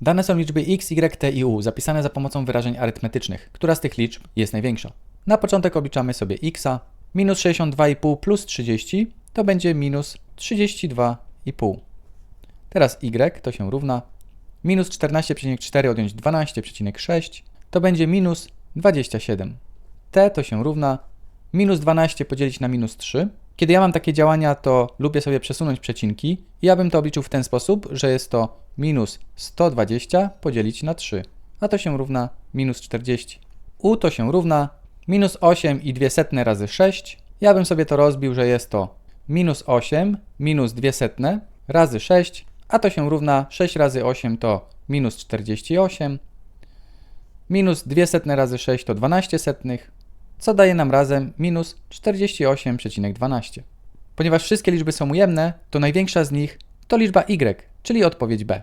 Dane są liczby x, y, t i u, zapisane za pomocą wyrażeń arytmetycznych. Która z tych liczb jest największa? Na początek obliczamy sobie x. Minus 62,5 plus 30 to będzie minus 32,5. Teraz y to się równa minus 14,4 odjąć 12,6 to będzie minus 27. t to się równa minus 12 podzielić na minus 3. Kiedy ja mam takie działania, to lubię sobie przesunąć przecinki i ja bym to obliczył w ten sposób, że jest to minus 120 podzielić na 3, a to się równa minus 40. u to się równa minus 8 i 2 setne razy 6. Ja bym sobie to rozbił, że jest to minus 8 minus 2 setne razy 6, a to się równa 6 razy 8 to minus 48. Minus 2 setne razy 6 to 12 setnych, co daje nam razem minus 48,12. Ponieważ wszystkie liczby są ujemne, to największa z nich to liczba y, czyli odpowiedź B.